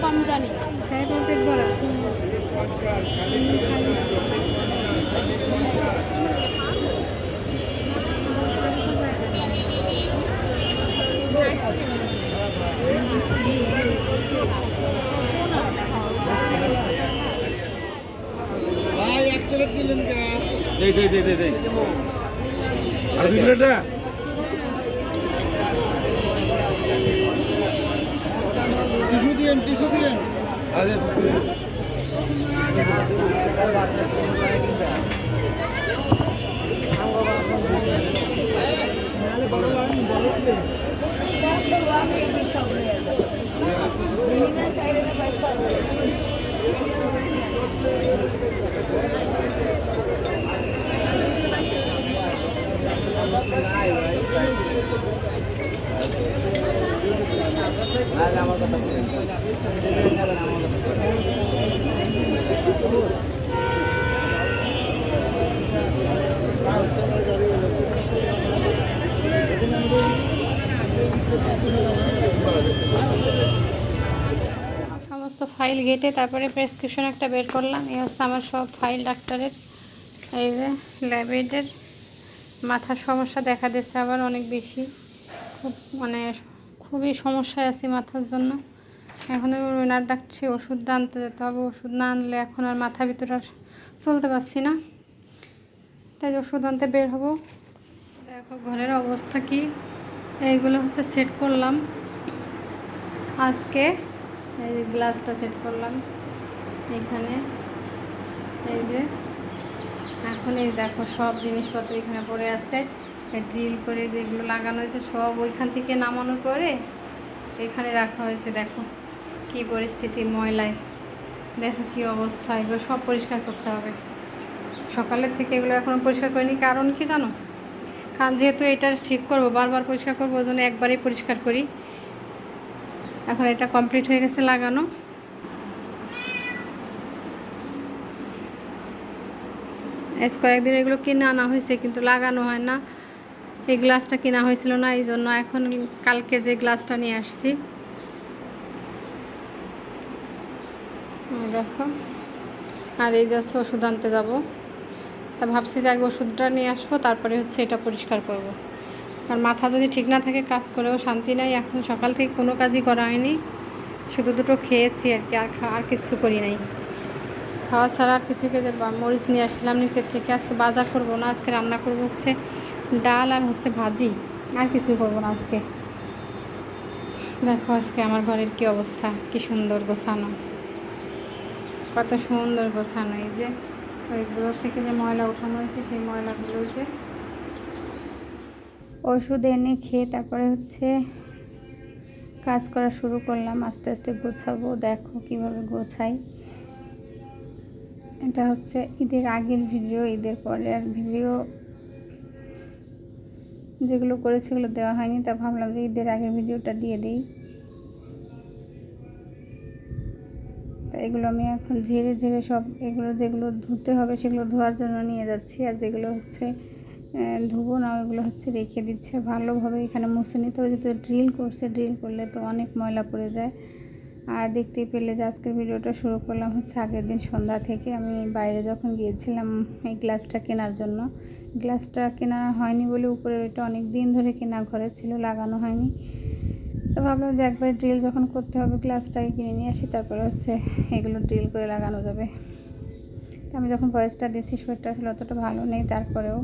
পামরানি খাই তোমার পেট ভরা দেই দেই দেই দেই দেই আর দুই প্লেটটা টিস্যু দিয়েন টিস্যু দিয়েন আরে সমস্ত ফাইল ঘেটে তারপরে প্রেসক্রিপশন একটা বের করলাম। এই হচ্ছে আমার সব ফাইল ডাক্তারের। এই যে ল্যাবেডের মাথার সমস্যা দেখা দিচ্ছে আবার অনেক বেশি। খুব মানে খুবই সমস্যায় আছি মাথার জন্য। এখন ওনার ডাকছি, ওষুধ আনতে যেতে হবে। ওষুধ না আনলে এখন আর মাথা ভিতরে আর চলতে পারছি না। তাই ওষুধ আনতে বের হব। দেখো ঘরের অবস্থা কি? এইগুলো হচ্ছে সেট করলাম। আজকে এই যে গ্লাসটা সেট করলাম। এখানে এই যে, এখন এই দেখো সব জিনিসপত্র এখানে পড়ে আছে। ড্রিল করে যেগুলো লাগানো হয়েছে সব ওইখান থেকে নামানোর পরে এখানে রাখা হয়েছে, দেখো কি পরিস্থিতি ময়লায়। দেখো কি অবস্থা, এগুলো সব পরিষ্কার করতে হবে। সকালের থেকে এগুলো এখনও পরিষ্কার করিনি, কারণ কি জানো? কারণ যেহেতু এটা ঠিক করব, বারবার পরিষ্কার করব, ওই জন্য একবারেই পরিষ্কার করি। এখন এটা কমপ্লিট হয়ে গেছে লাগানো। আজ কয়েকদিন এগুলো কিনে আনা হয়েছে, কিন্তু লাগানো হয় না। এই গ্লাসটা কেনা হয়েছিল না, এই জন্য এখন কালকে যে গ্লাসটা নিয়ে আসছি। দেখো। আর এই যাচ্ছে ওষুধ আনতে যাব। তা ভাবছি যে আগে ওষুধটা নিয়ে আসব, তারপরে হচ্ছে এটা পরিষ্কার করব। আর মাথা যদি ঠিক না থাকে, কাজ করেও শান্তি নাই। এখন সকাল থেকে কোনো কাজই করা হয়নি। শুধু দুটো খেয়েছি আর কি, আর আর কিচ্ছু করি নাই। খাওয়া ছাড়া আর কিছু বা- মরিচ নিয়ে আসছিলাম নিচের থেকে। আজকে বাজার করব না, আজকে রান্না করব হচ্ছে ডাল আর হচ্ছে ভাজি, আর কিছুই করব না আজকে। দেখো আজকে আমার ঘরের কি অবস্থা, কি সুন্দর গোছানো। কত সুন্দর গোছানো, এই যে ওইগুলোর থেকে যে ময়লা উঠানো হয়েছে, সেই ময়লাগুলো যে ওষুধ এনে খেয়ে তারপরে হচ্ছে কাজ করা শুরু করলাম, আস্তে আস্তে গোছাবো। দেখো কীভাবে গোছাই। এটা হচ্ছে ঈদের আগের ভিডিও, ঈদের পরে আর ভিডিও। যেগুলো করে সেগুলো দেওয়া হয়নি, তা ভাবলাম যে ঈদের আগের ভিডিওটা দিয়ে দিই। তা এগুলো আমি এখন ঝেড়ে ঝেড়ে সব, এগুলো যেগুলো ধুতে হবে সেগুলো ধোয়ার জন্য নিয়ে যাচ্ছি। আর যেগুলো হচ্ছে ধুবো না, ওইগুলো হচ্ছে রেখে দিচ্ছে। ভালোভাবে এখানে মুছে নিতে হবে, যেহেতু ড্রিল করছে, ড্রিল করলে তো অনেক ময়লা পড়ে যায়। আর দেখতেই পেলে যে আজকের ভিডিওটা শুরু করলাম হচ্ছে আগের দিন সন্ধ্যা থেকে। আমি বাইরে যখন গিয়েছিলাম এই গ্লাসটা কেনার জন্য গ্লাসটা কেনা হয়নি বলে উপরে ওইটা অনেক দিন ধরে কেনা ঘরে ছিল, লাগানো হয়নি। তো ভাবলাম যে একবার ড্রিল যখন করতে হবে গ্লাসটাকে কিনে নিয়ে আসি, তারপরে হচ্ছে এগুলো ড্রিল করে লাগানো যাবে। আমি যখন ভয়েসটা দিয়েছি শরীরটা আসলে অতটা ভালো নেই, তারপরেও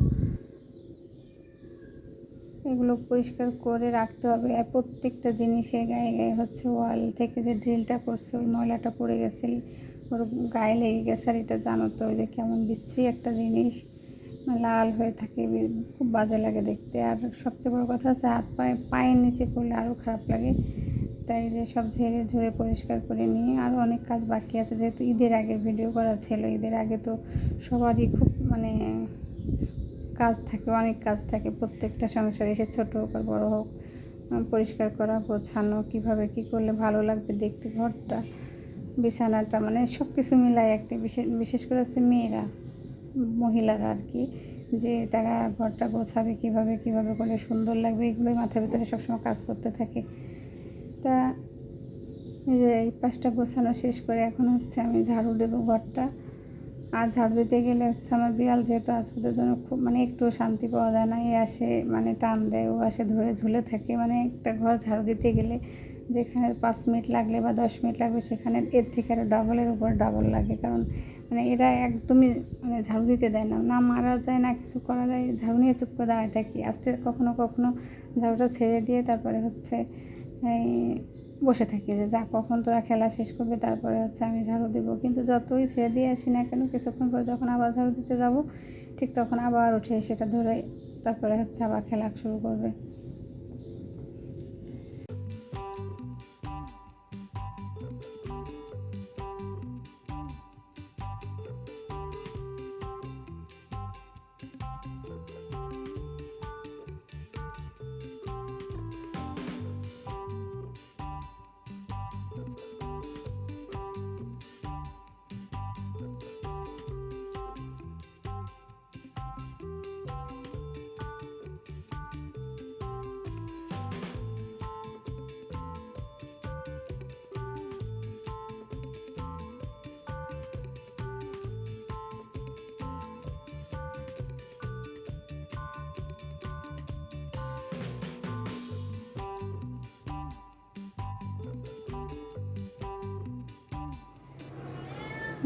এগুলো পরিষ্কার করে রাখতে হবে। আর প্রত্যেকটা জিনিসে গায়ে গায়ে হচ্ছে ওয়াল থেকে যে ড্রিলটা করছে, ওই ময়লাটা পড়ে গেছে, ওর গায়ে লেগে গেছে। আর এটা জানো তো, ওই যে কেমন বিশ্রী একটা জিনিস। লাল হয়ে থাকে খুব বাজে লাগে দেখতে। আর সবচেয়ে বড় কথা হচ্ছে, হাত পায়ে, পায়ের নিচে পড়লে আরও খারাপ লাগে। তাই যে সব ঝেড়ে ঝরে পরিষ্কার করে নিয়ে আরও অনেক কাজ বাকি আছে। যেহেতু ঈদের আগের ভিডিও করা ছিল, ঈদের আগে তো সবারই খুব মানে কাজ থাকে, অনেক কাজ থাকে। প্রত্যেকটা সংসারে সে ছোটো হোক আর বড়ো হোক পরিষ্কার করা, গোছানো, কীভাবে কী করলে ভালো লাগবে দেখতে, ঘরটা, বিছানাটা মানে সব কিছু মিলাই একটা। বিশেষ বিশেষ করে হচ্ছে মেয়েরা। মহিলারা আর কি, যে তারা ঘরটা গোছাবে কীভাবে কীভাবে করলে সুন্দর লাগবে, এগুলোই মাথার ভিতরে সবসময় কাজ করতে থাকে। তা যে এই পাশটা গোছানো শেষ করে এখন হচ্ছে আমি ঝাড়ু দেবো ঘরটা। আর ঝাড়ু দিতে গেলে হচ্ছে আমার বিড়াল যেহেতু আছে, ওদের জন্য খুব মানে একটু শান্তি পাওয়া যায় না। এ আসে মানে টান দেয়, ও আসে ধরে ঝুলে থাকে। মানে একটা ঘর ঝাড়ু দিতে গেলে যেখানে পাঁচ মিনিট লাগলে বা দশ মিনিট লাগবে, সেখানে এর থেকে আরও ডাবলের উপর ডাবল লাগে। কারণ মানে এরা একদমই মানে ঝাড়ু দিতে দেয় না। না মারা যায়, না কিছু করা যায়, ঝাড়ু নিয়ে চুপ করে দাঁড়ায় থাকি। আস্তে কখনো কখনো ঝাড়ুটা ছেড়ে দিয়ে তারপরে হচ্ছে এই বসে থাকি যে, যা কখন তোরা খেলা শেষ করবে, তারপরে হচ্ছে আমি ঝাড়ু দেবো। কিন্তু যতই ছেড়ে দিয়ে আসি না কেন, কিছুক্ষণ পরে যখন আবার ঝাড়ু দিতে যাব, ঠিক তখন আবার উঠে সেটা ধরে তারপরে হচ্ছে আবার খেলা শুরু করবে।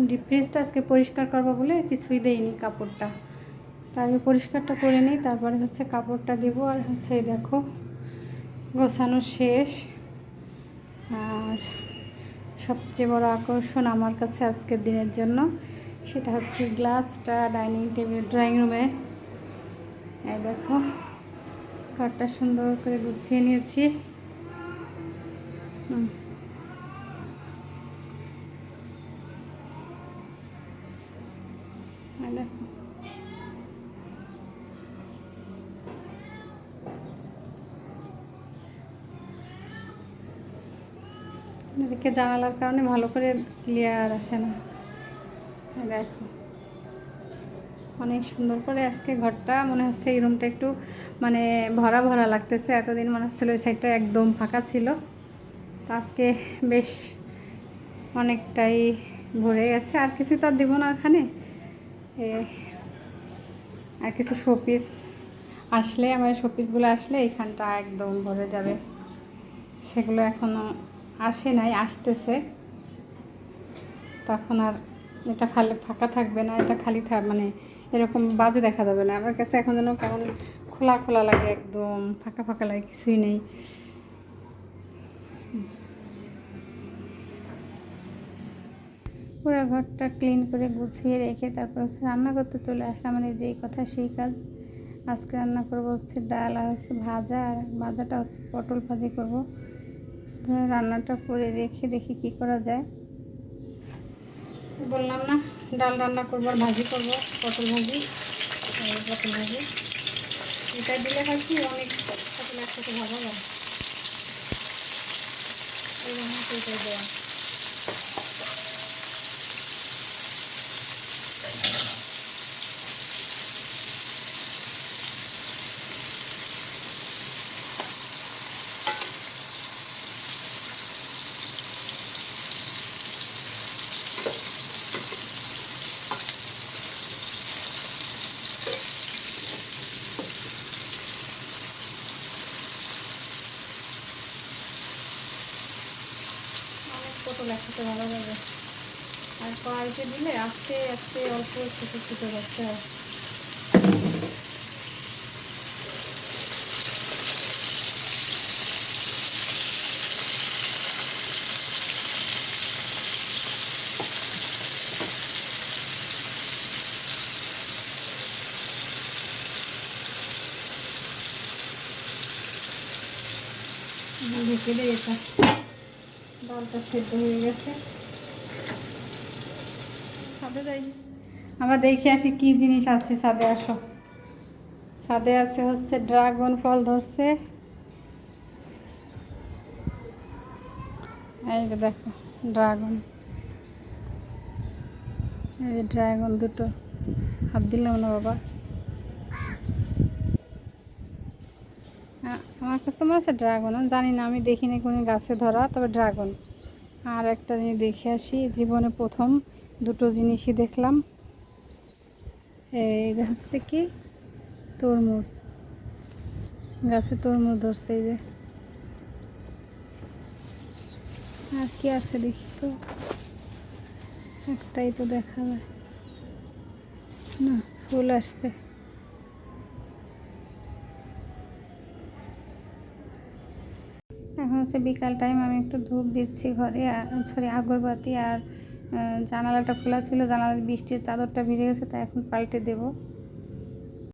ডিপ ফ্রিজটা আজকে পরিষ্কার করব বলে কিছুই দেইনি কাপড়টা। তা আগে পরিষ্কারটা করে নিই, তারপরে হচ্ছে কাপড়টা দেবো আর হচ্ছে দেখো, গোছানো শেষ। আর সবচেয়ে বড় আকর্ষণ আমার কাছে আজকের দিনের জন্য, সেটা হচ্ছে গ্লাসটা ডাইনিং টেবিল, ড্রয়িং রুমে। এই দেখো, ঘরটা সুন্দর করে গুছিয়ে নিয়েছি। হুম। এদিকে জানালার কারণে ভালো করে ক্লিয়ার আসে না। দেখো। অনেক সুন্দর করে আজকে ঘরটা, মনে হচ্ছে এই রুমটা একটু মানে ভরা ভরা লাগতেছে। এতদিন মনে হচ্ছিল ওই সাইডটা একদম ফাঁকা ছিল। তো আজকে বেশ অনেকটাই ভরে গেছে। আর কিছু তো আর দেবো না ওখানে। আর কিছু শোপিস আসলে, আমার শোপিসগুলো আসলে এখানটা একদম ভরে যাবে। সেগুলো এখনও আসে নাই, আসতেছে। তখন আর এটা খালি ফাঁকা থাকবে না, এটা খালি থাক মানে এরকম বাজে দেখা যাবে না। আমার কাছে এখন যেন কেমন খোলা খোলা লাগে একদম, ফাঁকা ফাঁকা লাগে, কিছুই নেই। পুরো ঘরটা ক্লিন করে গুছিয়ে রেখে তারপর হচ্ছে রান্না করতে চলে আসলাম। মানে যেই কথা সেই কাজ। আজকে রান্না করব হচ্ছে ডাল আর হচ্ছে ভাজা, আর ভাজাটা হচ্ছে পটল ভাজি করব। রান্নাটা করে রেখে দেখি কি করা যায়। বললাম না, ডাল রান্না করব ভাজি করব, পটল ভাজি পটল ভাজি। এটা দিলে হয় কি, অনেক পটল একসাথে ভালো যায়। এই রান্না করে দেওয়া অনেক পটল একসাথে ভালো লাগে আর কড়াইতে দিলে আস্তে আস্তে অল্প ছোটো ছোটো করতে হয়। এটা ডালটা সেদ্ধ হয়ে গেছে। ছাদে যাই। আমরা দেখে আসি কি জিনিস আছে ছাদে আসো। ছাদে আছে হচ্ছে ড্রাগন ফল ধরছে। এই যে দেখো ড্রাগন। এই যে ড্রাগন দুটো। হাত দিলাম না বাবা। আমার কাছে তো মনে হচ্ছে ড্রাগন জানি না, আমি দেখিনি কোনো গাছে ধরা, তবে ড্রাগন। আর একটা জিনিস দেখে আসি, জীবনে প্রথম দুটো জিনিসই দেখলাম। এই হচ্ছে কি? তরমুজ। গাছে তরমুজ ধরছে, এই যে। আর কি আছে দেখি তো? একটাই তো দেখা যায়। না, ফুল আসছে। এখন হচ্ছে বিকাল টাইম আমি একটু ধূপ দিচ্ছি ঘরে, আর সরি, আগরবাতি, আর জানালাটা খোলা ছিল, জানালার বৃষ্টির চাদরটা ভিজে গেছে, তাই এখন পাল্টে দেবো।